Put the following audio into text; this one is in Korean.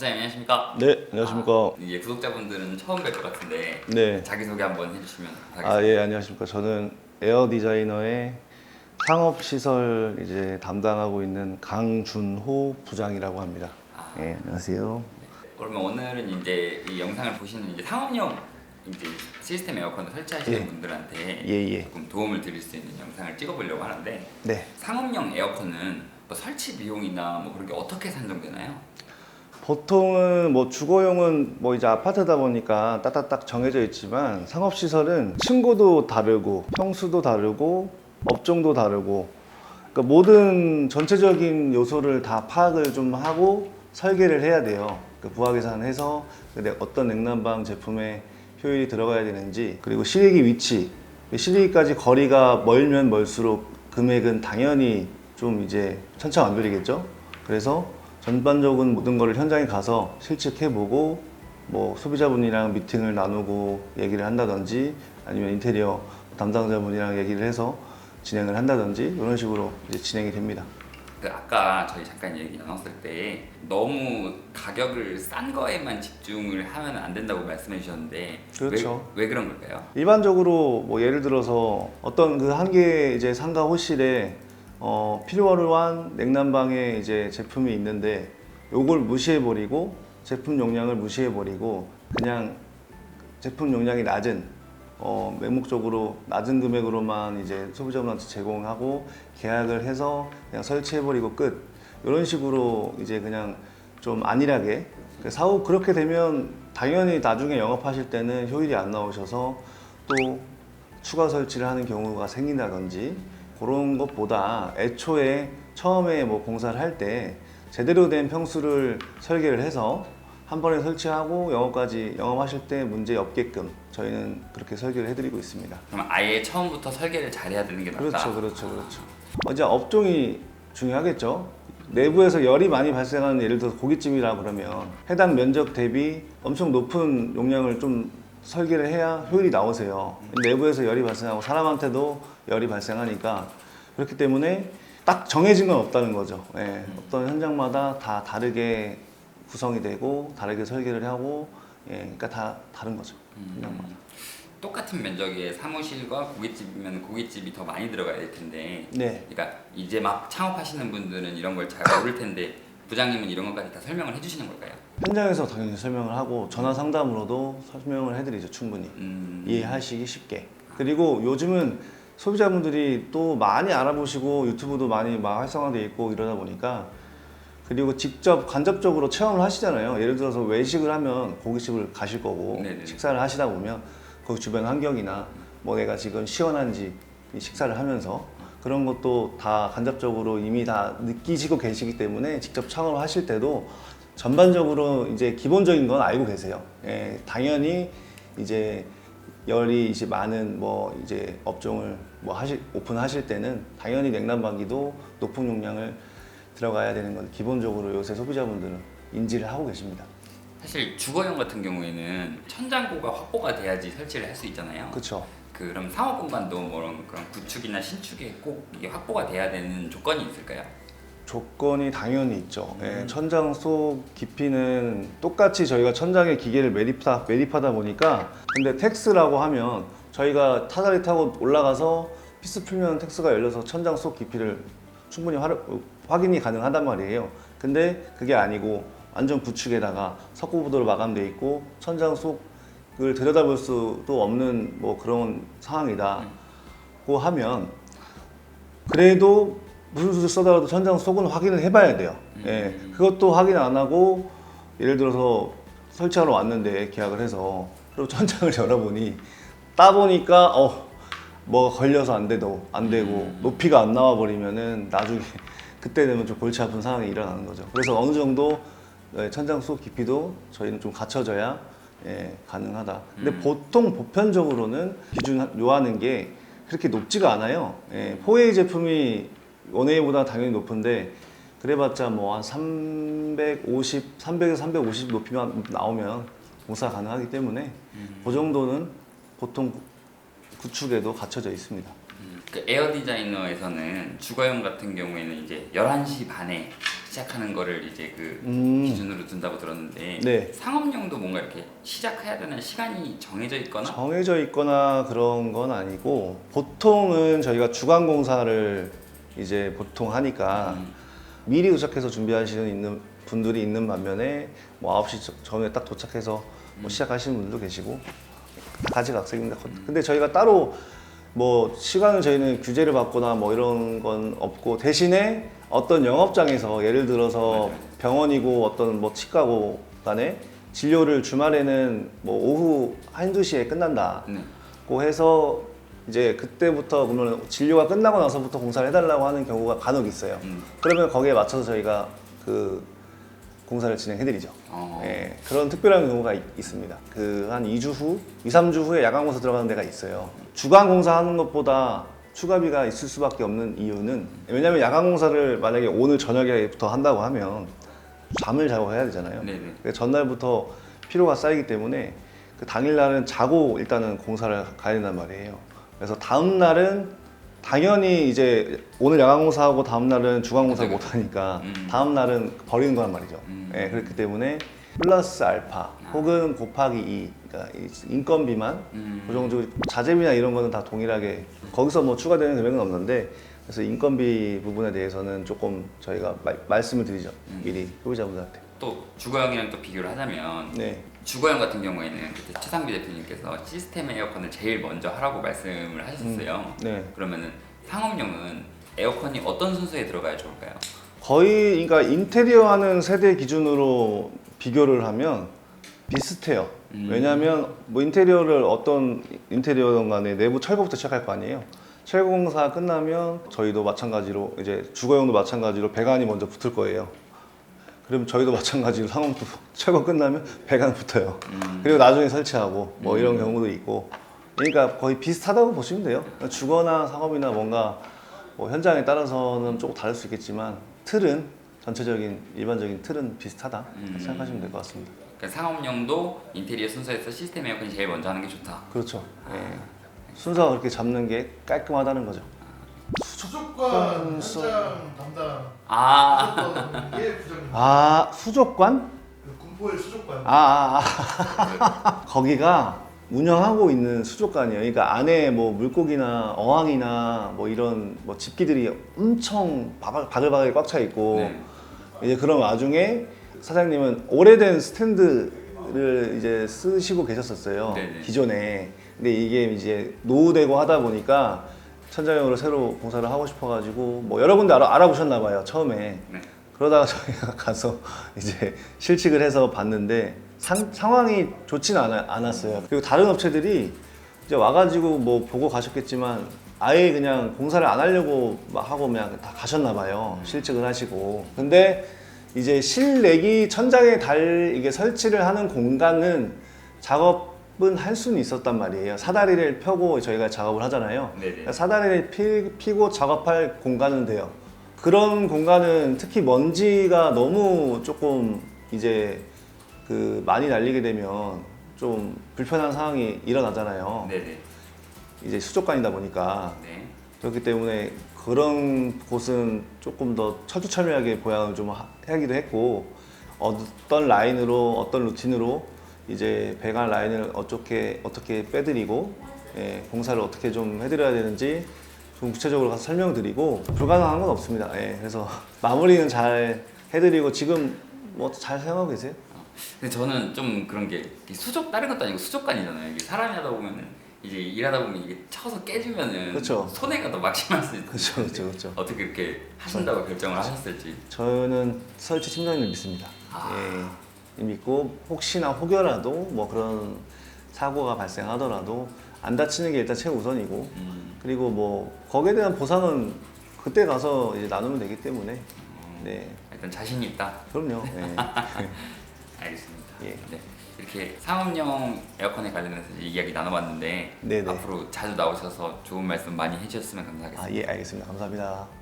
부장님 안녕하십니까? 네, 안녕하십니까. 아, 이게 구독자분들은 처음 뵐 것 같은데 네. 자기소개 한번 해주시면 감사하겠습니다. 아, 예, 안녕하십니까. 저는 에어 디자이너의 상업 시설 이제 담당하고 있는 강준호 부장이라고 합니다. 아. 예, 안녕하세요. 그러면 오늘은 이제 이 영상을 보시는 이제 상업용 이제 시스템 에어컨을 설치하시는 예. 분들한테 예, 예. 조금 도움을 드릴 수 있는 영상을 찍어보려고 하는데 네. 상업용 에어컨은 뭐 설치 비용이나 뭐 그런 게 어떻게 산정되나요? 보통은 뭐 주거용은 뭐 이제 아파트다 보니까 따따딱 정해져 있지만 상업 시설은 층고도 다르고 평수도 다르고 업종도 다르고 그러니까 모든 전체적인 요소를 다 파악을 좀 하고 설계를 해야 돼요. 그 부하 계산해서 근데 어떤 냉난방 제품에 효율이 들어가야 되는지 그리고 실외기 위치 실외기까지 거리가 멀면 멀수록 금액은 당연히 좀 이제 천차만별이겠죠. 그래서 전반적인 모든 거를 현장에 가서 실측해보고 뭐 소비자분이랑 미팅을 나누고 얘기를 한다든지 아니면 인테리어 담당자분이랑 얘기를 해서 진행을 한다든지 이런 식으로 이제 진행이 됩니다. 그 아까 저희 잠깐 얘기 나눴을 때 너무 가격을 싼 거에만 집중을 하면 안 된다고 말씀해 주셨는데 그렇죠. 왜, 왜 그런 걸까요? 일반적으로 뭐 예를 들어서 어떤 그 한개 이제 상가 호실에 어, 필요로 한 냉난방의 이제 제품이 있는데 요걸 무시해 버리고 제품 용량을 무시해 버리고 그냥 제품 용량이 낮은 어, 맹목적으로 낮은 금액으로만 이제 소비자분한테 제공하고 계약을 해서 그냥 설치해 버리고 끝. 이런 식으로 이제 그냥 좀 안일하게. 그 사후 그렇게 되면 당연히 나중에 영업하실 때는 효율이 안 나오셔서 또 추가 설치를 하는 경우가 생긴다든지 그런 것보다 애초에 처음에 뭐 공사를 할 때 제대로 된 평수를 설계를 해서 한 번에 설치하고 영업까지 영업하실 때 문제 없게끔 저희는 그렇게 설계를 해드리고 있습니다. 그럼 아예 처음부터 설계를 잘해야 되는 게 낫다. 그렇죠, 그렇죠, 그렇죠. 이제 업종이 중요하겠죠. 내부에서 열이 많이 발생하는 예를 들어서 고깃집이라 그러면 해당 면적 대비 엄청 높은 용량을 좀 설계를 해야 효율이 나오세요. 내부에서 열이 발생하고 사람한테도 열이 발생하니까 그렇기 때문에 딱 정해진 건 없다는 거죠. 예, 어떤 현장마다 다 다르게 구성이 되고 다르게 설계를 하고 예, 그러니까 다 다른 거죠. 현장마다. 음, 똑같은 면적의 사무실과 고깃집이면 고깃집이 더 많이 들어가야 될 텐데 네. 그러니까 이제 막 창업하시는 분들은 이런 걸 잘 모를 텐데 부장님은 이런 것까지 다 설명을 해주시는 걸까요? 현장에서 당연히 설명을 하고 전화 상담으로도 설명을 해드리죠 충분히 음, 이해하시기 쉽게 그리고 요즘은 소비자분들이 또 많이 알아보시고 유튜브도 많이 막 활성화돼 있고 이러다 보니까 그리고 직접 간접적으로 체험을 하시잖아요 예를 들어서 외식을 하면 고깃집을 가실 거고 네네네. 식사를 하시다 보면 거기 주변 환경이나 뭐 내가 지금 시원한지 이 식사를 하면서 그런 것도 다 간접적으로 이미 다 느끼시고 계시기 때문에 직접 창업을 하실 때도 전반적으로 이제 기본적인 건 알고 계세요. 예, 당연히 이제 열이 이제 많은 뭐 이제 업종을 뭐 하실 오픈하실 때는 당연히 냉난방기도 높은 용량을 들어가야 되는 건 기본적으로 요새 소비자분들은 인지를 하고 계십니다. 사실 주거용 같은 경우에는 천장고가 확보가 돼야지 설치를 할 수 있잖아요. 그렇죠. 그럼 상업 공간도 뭐 그런 구축이나 신축에 꼭 이게 확보가 돼야 되는 조건이 있을까요? 조건이 당연히 있죠. 예, 천장 속 깊이는 똑같이 저희가 천장에 기계를 매립하, 매립하다 보니까 근데 텍스라고 하면 저희가 타다리 타고 올라가서 피스 풀면 텍스가 열려서 천장 속 깊이를 충분히 화, 확인이 가능하단 말이에요. 근데 그게 아니고 완전 구축에다가 석고보도로 마감돼 있고 천장 속 을 들여다볼 수도 없는 뭐 그런 상황이다고 하면 그래도 무슨 수를 써더라도 천장 속은 확인을 해봐야 돼요. 예, 그것도 확인 안 하고 예를 들어서 설치하러 왔는데 계약을 해서 그리고 천장을 열어보니 따 보니까 어 뭐가 걸려서 안 돼도 안 되고 높이가 안 나와 버리면은 나중에 그때 되면 좀 골치 아픈 상황이 일어나는 거죠. 그래서 어느 정도 예, 천장 속 깊이도 저희는 좀 갖춰져야 예, 가능하다. 근데 보통 보편적으로는 기준 요하는 게 그렇게 높지가 않아요. 예, 4A 제품이 1A보다 당연히 높은데 그래봤자 뭐 한 350, 300에서 350 높이만 나오면 공사 가능하기 때문에 그 정도는 보통 구축에도 갖춰져 있습니다. 음, 그 에어 디자이너에서는 주거용 같은 경우에는 이제 11시 반에 시작하는 거를 이제 그 음. 기준으로 둔다고 들었는데 네. 상업용도 뭔가 이렇게 시작해야 되는 시간이 정해져 있거나 정해져 있거나 그런 건 아니고 보통은 저희가 주간 공사를 이제 보통 하니까 음, 미리 도착해서 준비하시는 있는 분들이 있는 반면에 뭐 9시 저- 전에 딱 도착해서 뭐 시작하시는 분들도 계시고 가지각색입니다. 근데 저희가 따로 뭐 시간을 저희는 규제를 받거나 뭐 이런 건 없고 대신에 어떤 영업장에서 예를 들어서 맞아요. 병원이고 어떤 뭐 치과고 간에 진료를 주말에는 뭐 오후 한두 시에 끝난다. 네. 고 해서 이제 그때부터 그러면 진료가 끝나고 나서부터 공사를 해달라고 하는 경우가 간혹 있어요. 음. 그러면 거기에 맞춰서 저희가 그 공사를 진행해드리죠. 어. 예, 그런 특별한 경우가 있, 습니다 그 한 2주 후, 2, 3주 후에 야간 공사 들어가는 데가 있어요. 주간 공사하는 것보다 추가비가 있을 수밖에 없는 이유는 왜냐하면 야간 공사를 만약에 오늘 저녁에부터 한다고 하면 잠을 자고 해야 되잖아요. 네네. 전날부터 피로가 쌓이기 때문에 그 당일날은 자고 일단은 공사를 가야 된단 말이에요. 그래서 다음 날은 당연히 이제 오늘 야간 공사하고 다음 날은 주간 공사를 그쵸, 못 하니까 음. 다음 날은 버리는 거란 말이죠. 음. 예, 그렇기 때문에 플러스 알파 혹은 곱하기 2 그러니까 이 인건비만 음. 고정적으로 자재비나 이런 거는 다 동일하게 거기서 뭐 추가되는 금액은 없는데 그래서 인건비 부분에 대해서는 조금 저희가 말, 말씀을 드리죠 음. 미리 소비자분들한테 또 주거형이랑 또 비교를 하자면 네 주거형 같은 경우에는 그때 최상비 대표님께서 시스템 에어컨을 제일 먼저 하라고 말씀을 하셨어요. 네. 그러면은 상업용은 에어컨이 어떤 순서에 들어가야 좋을까요? 거의 그러니까 인테리어 하는 세대 기준으로 비교를 하면 비슷해요. 음. 왜냐하면 뭐 인테리어를 어떤 인테리어든 간에 내부 철거부터 시작할 거 아니에요. 철거 공사 끝나면 저희도 마찬가지로 이제 주거용도 마찬가지로 배관이 먼저 붙을 거예요. 그럼 저희도 마찬가지로 상업도 철거 끝나면 배관 붙어요. 음. 그리고 나중에 설치하고 뭐 이런 음. 경우도 있고 그러니까 거의 비슷하다고 보시면 돼요 주거나 상업이나 뭔가 뭐 현장에 따라서는 조금 다를 수 있겠지만 틀은 전체적인 일반적인 틀은 비슷하다 음. 생각하시면 될 것 같습니다 그러니까 상업용도 인테리어 순서에서 시스템 에어컨이 제일 먼저 하는 게 좋다. 그렇죠 예. 순서가 그렇게 잡는 게 깔끔하다는 거죠 수족관 현장 담당 아, 부장님 아 수족관? 그 군포의 수족관 아, 아, 아. 거기가 운영하고 있는 수족관이에요. 그러니까 안에 뭐 물고기나 어항이나 뭐 이런 뭐 집기들이 엄청 바글- 바글바글 꽉 차 있고 네. 이제 그런 와중에 사장님은 오래된 스탠드를 이제 쓰시고 계셨었어요. 네네. 기존에. 근데 이게 이제 노후되고 하다 보니까 천장형으로 새로 공사를 하고 싶어가지고 뭐 여러 군데 알아, 알아보셨나 봐요 처음에. 네. 그러다가 저희가 가서 이제 실측을 해서 봤는데 상, 상황이 좋진 않아, 않았 어요. 그리고 다른 업체들이 이제 와가지고 뭐 보고 가셨겠지만 아예 그냥 공사를 안 하려고 막 하고 그냥 다 가셨나 봐요. 실측을 하시고. 근데 이제 실내기 천장에 달 이게 설치를 하는 공간은 작업은 할 수는 있었단 말이에요. 사다리를 펴고 저희가 작업을 하잖아요. 네네. 사다리를 피, 피고 작업할 공간은 돼요. 그런 공간은 특히 먼지가 너무 조금 이제 그 많이 날리게 되면 좀 불편한 상황이 일어나잖아요. 네네. 이제 수족관이다 보니까 네. 그렇기 때문에 그런 곳은 조금 더 철두철미하게 보양을 좀 하- 하기도 했고 어떤 라인으로 어떤 루틴으로 이제 배관 라인을 어떻게 어떻게 빼드리고 예, 공사를 어떻게 좀 해드려야 되는지 좀 구체적으로 가서 설명드리고 불가능한 건 없습니다. 예, 그래서 마무리는 잘 해드리고 지금 뭐잘 사용하고 계세요? 근데 저는 좀 그런 게 수족 다른 것도 아니고 수족관이잖아요. 사람이 하다 보면은 이제 일하다 보면 이게 쳐서 깨지면은 그쵸. 손해가 더 막심할 수 있어요. 그렇죠, 그렇죠, 그렇죠. 어떻게 그렇게 하신다고 결정을 하셨을지. 저는 설치 팀장님을 믿습니다. 아. 예, 믿고 혹시나 혹여라도 뭐 그런 사고가 발생하더라도 안 다치는 게 일단 최우선이고 음. 그리고 뭐 거기에 대한 보상은 그때 가서 이제 나누면 되기 때문에 음, 네 일단 자신 있다. 그럼요. 예. 알겠습니다. 예. 네. 이렇게 상업용 에어컨에 관련해서 이야기 나눠봤는데 네네. 앞으로 자주 나오셔서 좋은 말씀 많이 해주셨으면 감사하겠습니다. 아 예 알겠습니다. 감사합니다.